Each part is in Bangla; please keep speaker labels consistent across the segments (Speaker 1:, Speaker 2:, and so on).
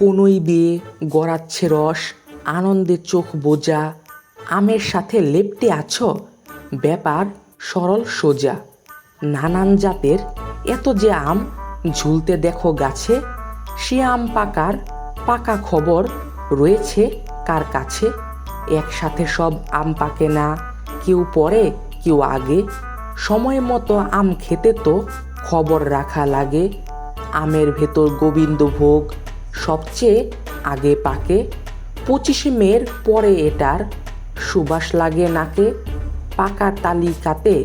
Speaker 1: কোনোই বেয়ে গড়াচ্ছে রস, আনন্দে চোখ বোঝা আমের সাথে লেপটে আছো, ব্যাপার সরল সোজা। নানান জাতের, এত যে আম ঝুলতে দেখো গাছে, সে আম পাকার পাকা খবর রয়েছে কার কাছে? একসাথে সব আম পাকে না, কেউ পরে, কেউ আগে। সময় মতো আম খেতে তো খবর রাখা লাগে। আমের ভেতর গোবিন্দভোগ সবচেয়ে আগে পাকে। পঁচিশে মের পরে এটার সুবাস লাগে নাকে। পাকার তালিকাতে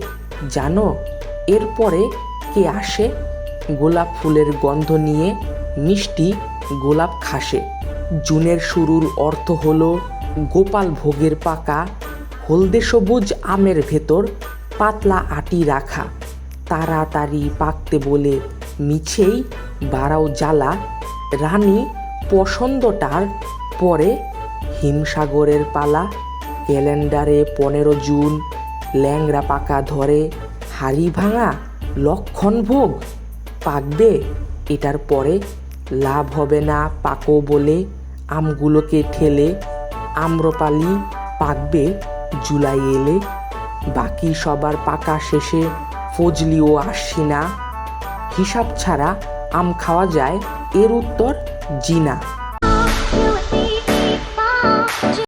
Speaker 1: জানো, এরপরে কে আসে? গোলাপ ফুলের গন্ধ নিয়ে মিষ্টি গোলাপ খাসে। জুনের শুরুর অর্থ হল গোপাল ভোগের পাকা, হলদে সবুজ আমের ভেতর পাতলা আটি রাখা। তাড়াতাড়ি পাকতে বলে মিছেই বাড়াও জ্বালা রানী পছন্দটার পরে হিমসাগরের পালা, ক্যালেন্ডারে পনেরো জুন, ল্যাংড়া পাকা ধরে, হাড়ি ভাঙা লক্ষণ ভোগ। পাকবে, এটার পরে লাভ হবে না পাকো বলে আমগুলোকে ঠেলে আম্রপালি পাকবে জুলাই এলে। বাকি সবার পাকা শেষে ফজলিও আসছি না হিসাব ছাড়া আম খাওয়া যায় এর উত্তর জিনা।